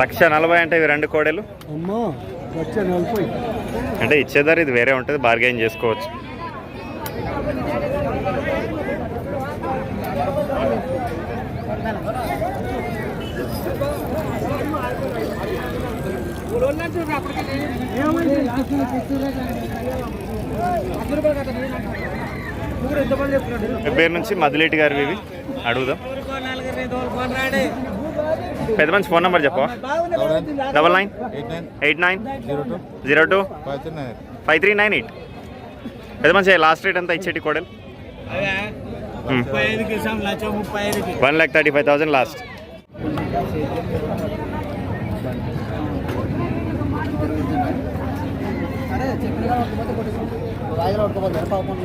లక్ష నలభై అంటే ఇవి రెండు కోడలు? అంటే ఇచ్చేదారు ఇది వేరే ఉంటుంది బార్గెన్ చేసుకోవచ్చు. పేరు నుంచి మదిలేటి గారు ఇవి? అడుగుదాం. పెద్ద మంచి ఫోన్ నెంబర్ చెప్పు double nine eight nine zero two five three nine eight పెద్ద మంచి లాస్ట్ రేట్ అంతా ఇచ్చేటి కోడలు? One lakh thirty five thousand last రాజులు పట్టుకోపోతారు పాపం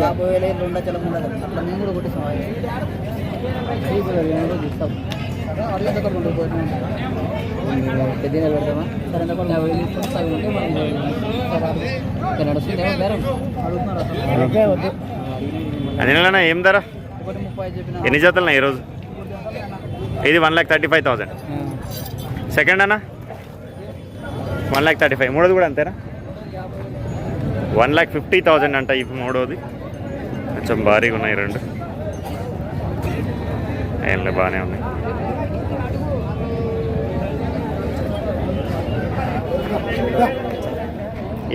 యాభై వేలు రెండు లక్షల మూడు అట్లా మేము కూడా కొట్టేసాం ఇస్తాం పెద్ద పెడతామా సరే ఏం ధర? ఎన్ని జతలు ఈరోజు ఇది one lakh thirty five thousand second అన్న? వన్ ల్యాక్ థర్టీ ఫైవ్ మూడోది కూడా అంతేనా? వన్ ల్యాక్ ఫిఫ్టీ థౌజండ్ అంట ఈ మూడోది. కొంచెం భారీగా ఉన్నాయి రెండు. ఏంలే బాగానే ఉన్నాయి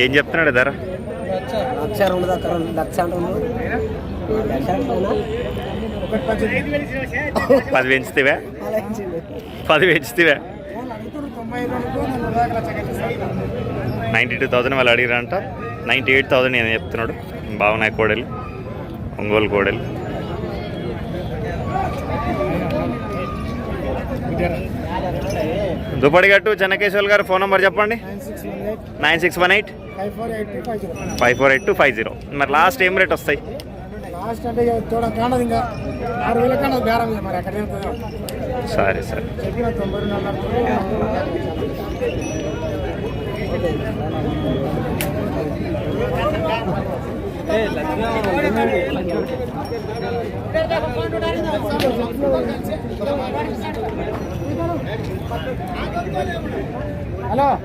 ఏం చెప్తున్నాడు ధర? లక్ష రెండు దాకా లక్ష పది పెంచుతావా? పది పెంచుతావా? నైంటీ టూ థౌజండ్ వాళ్ళు అడిగిరంట. నైంటీ ఎయిట్ థౌజండ్ నేను చెప్తున్నాడు. బాగున్నాయి కోడలు. ఒంగోలు కోడలు. దుప్పటిగట్టు చెన్నకేశ్వర్ గారు ఫోన్ నెంబర్ చెప్పండి. Nine six one eight. Five four eight two five zero. మరి లాస్ట్ ఏం రేట్ వస్తాయి? లాస్ట్ అంటే ఇక చూడ కానదు ఇంకా ఆరు వేల కానదు బేరం ఇక మరి అక్కడ వెళ్తుందో సరే సరే చెప్పిన తొంభై రెండు హలో.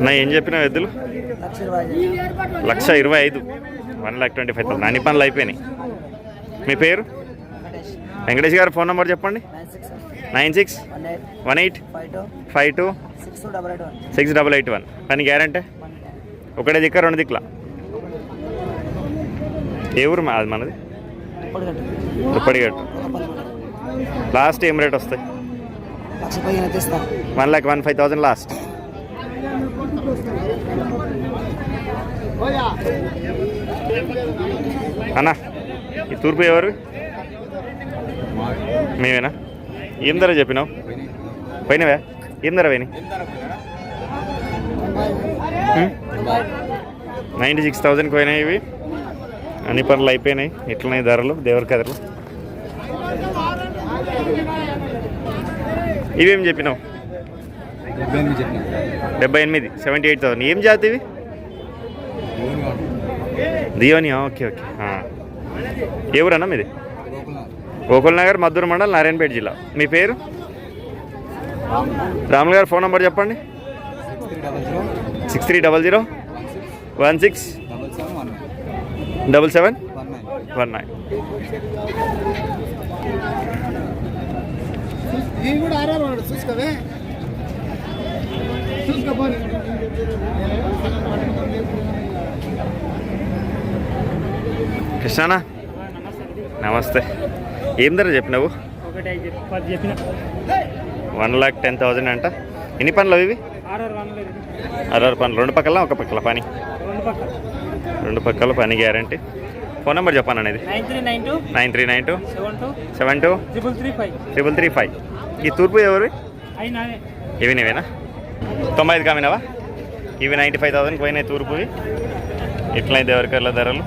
నా ఏం చెప్పినావు ఎద్దులు? లక్ష ఇరవై ఐదు. One lakh twenty five thousand. అన్ని పనులు అయిపోయినాయి. మీ పేరు? వెంకటేష్ గారు ఫోన్ నెంబర్ చెప్పండి. Nine six one eight five two six double eight one. పని గ్యారంటీ? ఒకటే దిక్క రెండు దిక్కుల? ఏ ఊరు మా- అది మనది? ఇప్పుడు కట్టు దుప్పటిగట్టు ఒక పది మంది లాస్ట్ ఏం రేట్ వస్తాయి? One lakh one five thousand last. అన్నా ఈ తూర్పు ఎవరు? మేమేనా? ఏం ధర చెప్పినావు? పోయినవే? ఏం ధర పోయినాయి? నైంటీ సిక్స్ థౌజండ్కి పోయినాయి ఇవి. అన్ని పనులు అయిపోయినాయి. ఎట్లున్నాయి ధరలు? దేవరి కథలు. ఇవేం చెప్పినావు? డెబ్బై ఎనిమిది సెవెంటీ ఎయిట్ థౌసండ్. ఏం జాతి దియోనియా ఓకే ఓకే ఏ ఊరన్నా మీది? గోకుల్ నగర్ మద్దూరు మండల్ నారాయణపేట జిల్లా. మీ పేరు? రాములు గారు ఫోన్ నెంబర్ చెప్పండి. Six three double zero. One six. Double seven. One nine. ఇవి కూడా కృష్ణానా? నమస్తే. ఏం ధర చెప్పినావు? వన్ లాక్ టెన్ థౌజండ్ అంట. ఎన్ని పనులు అవి ఇవి? అరవై పనులు రెండు పక్కల ఒక పక్కల పని? రెండు పక్కల. పని గ్యారంటీ. ఫోన్ నెంబర్ చెప్పాను అనేది nine three nine two nine three nine two seven two seven two triple three five. Triple three five. ఈ తూర్పు ఎవరు? ఇవి నీవేనా తొంభై ఐదు కామినావా? ఇవి నైంటీ ఫైవ్ థౌసండ్కి పోయినాయి తూర్పువి. ఎట్లయితే ఎవరికల్లా ధరలు?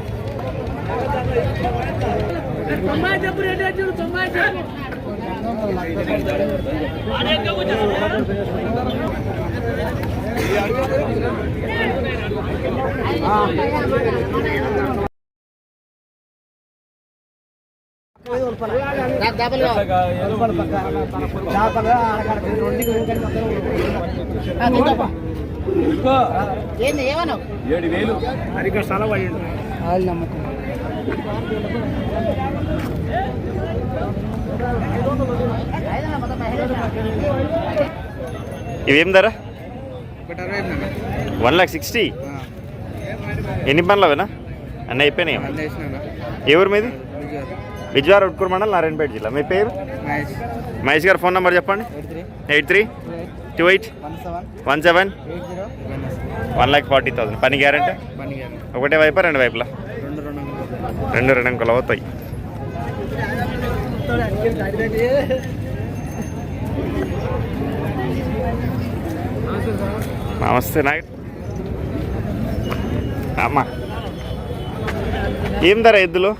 ఏడు వేలు అరిక స్థలం పడిండు వాళ్ళు నమ్మకం ఇవేం ధర వన్ లాక్ సిక్స్టీ ఎన్ని పనులు అవేనా అన్నీ అయిపోయినాయి ఏ ఊరు మీది విజయవాడ ఉట్కూరు మండలం నారాయణపేట జిల్లా. మీ పేరు? మహేష్. గారు ఫోన్ నెంబర్ చెప్పండి. Eight three two eight one seven one lakh forty thousand. పని గ్యారంటీ? ఒకటే వైపా రెండు వైపులా? రెండు రెండు అంకులు అవుతాయి. నమస్తే నాయక్. అమ్మా. ఏం ధర ఎద్దులు?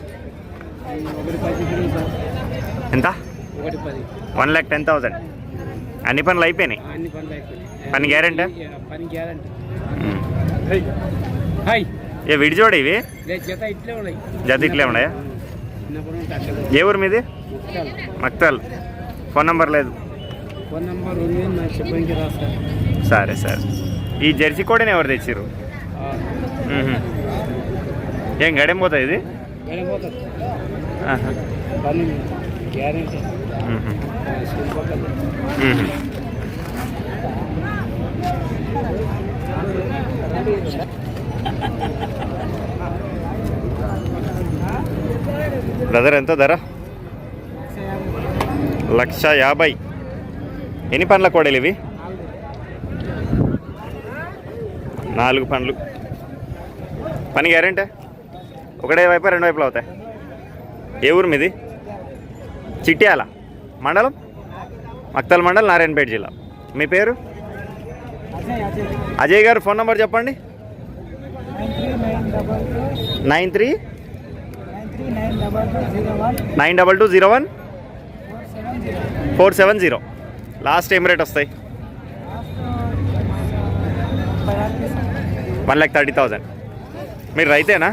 ఎంత? One lakh ten thousand. అన్ని పనులు అయిపోయినాయి? పని గ్యారంటీ? ఏ విడిజోడ ఇవి? లేదు జత ఇట్లే ఉన్నాయి. ఏ ఊరు మీది? మక్తల్ ఫోన్ నంబర్ లేదు. సరే సరే. ఈ జెర్సీ కోడని ఎవరు తెచ్చిర్రు? మ్మ్హ. ఏం గడేం పోతుంది ఇది? బ్రదర్ ఎంత ధర? లక్ష యాభై. ఎన్ని పండ్ల కోడలు ఇవి? నాలుగు పండ్లు. పని గ్యారెంటీ? ఒకటే వైపు రెండు వైపులు అవుతాయి. ఏ ఊరు మీది? చిట్యాల. మండలం? మక్తల్ మండల్ నారాయణపేట జిల్లా. మీ పేరు? అజయ్ గారు ఫోన్ నెంబర్ చెప్పండి. Nine three? Nine double two zero one? Four seven zero. Last ఏం రేట్ వస్తాయి? One lakh thirty thousand. మీరు రైతేనా?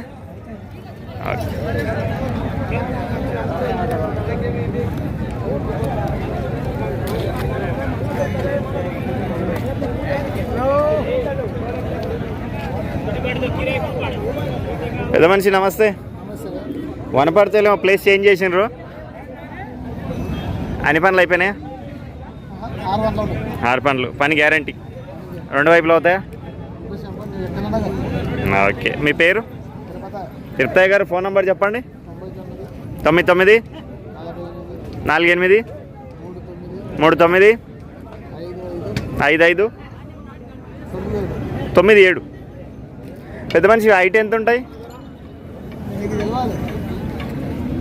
పెద్ద మనిషి నమస్తే. వనపర్తిలో ప్లేస్ చేంజ్ చేసిండ్రు. అన్ని పనులు అయిపోయినాయా? ఆరు పనులు. పని గ్యారంటీ రెండు వైపులు అవుతాయా? ఓకే. మీ పేరు? తిరుపతి తిరుపతి గారు ఫోన్ నెంబర్ చెప్పండి. తొమ్మిది తొమ్మిది. నాలుగు ఎనిమిది. మూడు తొమ్మిది. ఐదు ఐదు. తొమ్మిది ఏడు. పెద్ద మనిషి హైట్ ఎంత ఉంటాయి?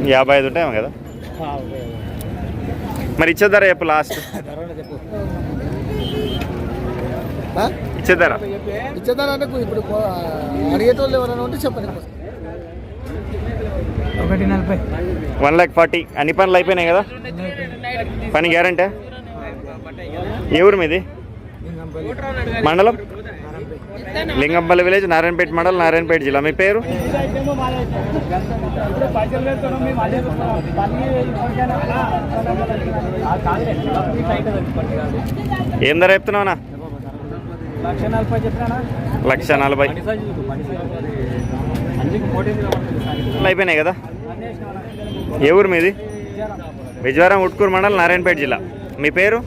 యాభై ఐదు ఉంటాయేమో కదా. మరి ఇచ్చేద్దారా చెప్పు లాస్ట్ ఆ? ఇచ్చేద్దారా ఇచ్చేదానంటే ఇప్పుడు అడిగేటోళ్ళు ఎవరైనా ఉంటే చెప్పండి. ఒకటి నలభై. One lakh forty. అన్ని పనులు అయిపోయినాయి కదా? పని గ్యారంటీ? ఏ ఊరు మీది? మండలం? లింగంపల్లి విలేజ్ నారాయణపేట మండలం నారాయణపేట జిల్లా. మీ పేరు? ఏం ధర చెప్తున్నావునా లక్ష నలభై లక్ష నలభై. అయిపోయినాయి కదా? ఏ ఊరు మీది? విజయవారం ఉట్కూరు మండలం నారాయణపేట జిల్లా. మీ పేరు?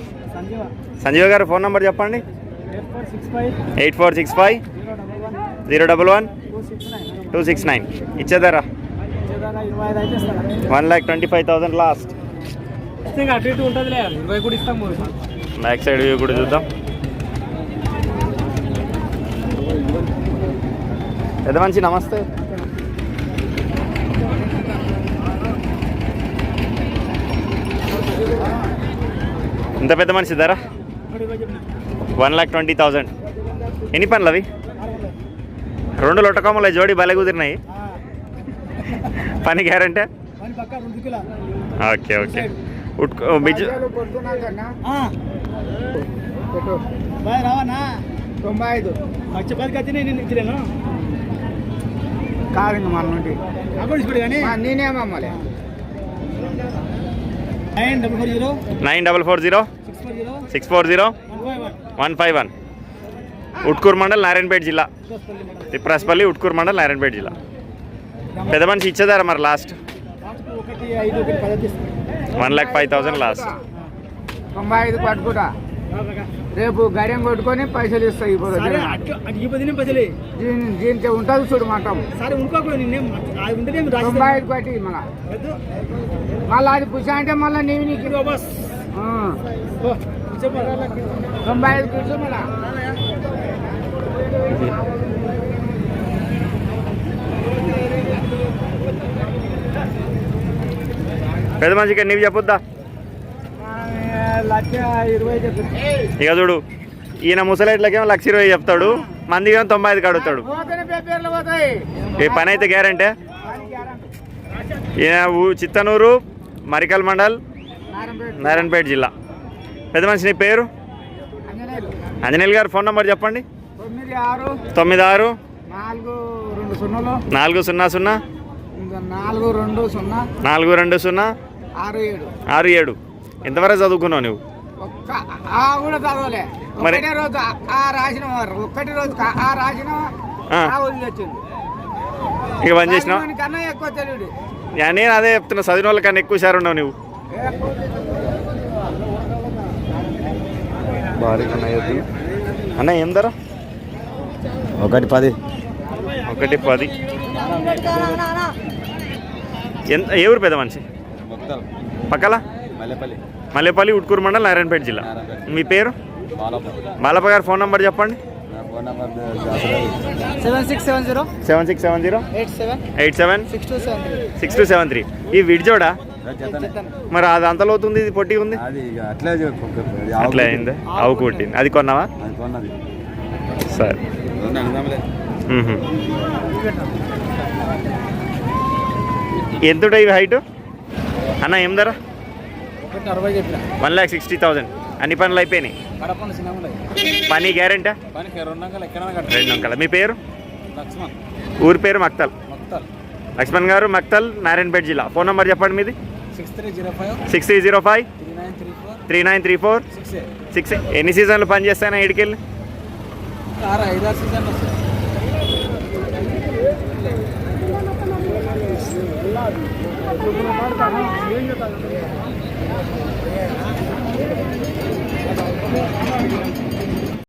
సంజీవ గారు ఫోన్ నెంబర్ చెప్పండి. Eight four six five zero double one two six nine. ఇచ్చేదారా? One lakh twenty five thousand last. Back side view కూడా చూద్దాం. పెద్ద మంచి నమస్తే. ఇంత పెద్ద మనిషి ధర? One lakh twenty thousand. ఎన్ని పనులు అవి? రెండు లొట్టకొమ్మల జోడి బలే కుదిరినాయి. పని గ్యారంటీ? Okay okay. ఉట్కో బిజు తొంభై ఐదు లక్ష పదికి వచ్చి నేను ఇచ్చిలేను కాదు మన నుండి. కానీ? నేనేమమ్మాలి nine double four zero six four zero one five one Utkur mandal Narayanpet జిల్లా తిప్రాస్పల్లి ఉట్కూరు మండల్ నారాయణపేట జిల్లా పెద్ద మనిషి ఇచ్చేదారా మరి last one lakh five thousand last తొంభై ఐదు పట్టుకుంటా రేపు గడియం కొట్టుకొని పైసలు ఇస్తాయి దీనికి ఉంటుంది చూడు మాటం తొంభై ఐదు పట్టి మళ్ళా. మళ్ళీ అది పుష అంటే మళ్ళీ నీవి నీకు. తొంభై ఐదు కూర్చో మళ్ళా. పెద్ద మనిషికి నీవు చెప్పొద్దా? ఇక చూడు ఈయన ముసలేట్లకేమో లక్ష ఇరవై చెప్తాడు మందికేమో తొంభై ఐదు కడుగుతాడు ఈ పని అయితే గ్యారంటే? ఈయన చిత్తనూరు మరికల్ మండల్ నారాయణపేట జిల్లా. పెద్ద మనిషి నీ పేరు? అంజనేయులు గారు ఫోన్ నెంబర్ చెప్పండి. తొమ్మిది ఆరు తొమ్మిది ఆరు నాలుగు సున్నా సున్నా ఇంకా నాలుగు రెండు సున్నా నాలుగు రెండు సున్నా ఆరు ఏడు. ఆరు ఏడు. ఎంతవరకు చదువుకున్నావు నువ్వు? కూడా చదవలే. ఒకటే రోజు ఆ- రాసిన ఒక్కటి రోజు ఆ రాసిన ఇక పని కన్నా నేను అదే చెప్తున్నా చదివిన వాళ్ళకన్నా ఎక్కువ సార్ ఉన్నావు నువ్వు. అన్న ఏం ధర? ఒకటి పది. ఒకటి పది. ఎంత ఏ ఊరు పెద్ద మనిషి? పక్కల? మల్లెపల్లి. ఉట్కూరు మండల్ నారాయణపేట జిల్లా. మీ పేరు? బాలప్ప. గారు ఫోన్ నెంబర్ చెప్పండి. నా phone number seven six seven zero. Seven six seven zero? Eight seven. Eight seven? Six two seven three. Six two seven three. ఈ విడిజోడా మరి అది అంతలో అవుతుంది ఇది పొట్టి ఉంది? అది ఇక అట్లే అయింది? ఆవు కొట్టింది. అది కొన్నావా? అది కొన్నది. సరే. ఎంత ఇవి హైట్? అన్న ఏం ధర? అరవై చెప్పిన. వన్ ల్యాక్ సిక్స్టీ థౌజండ్ అన్ని పనులు అయిపోయినాయి. పని గ్యారెంటా? రెండు అంకల మీ పేరు? ఊరి పేరు మక్తల్. లక్ష్మణ్ గారు మక్తల్ నారాయణపేట జిల్లా. ఫోన్ నెంబర్ చెప్పండి మీది. Six three zero five. Three nine three four. Six ఎన్ని సీజన్లు పని చేస్తాయన్నా ఇడికెళ్ళి もう前半行くね。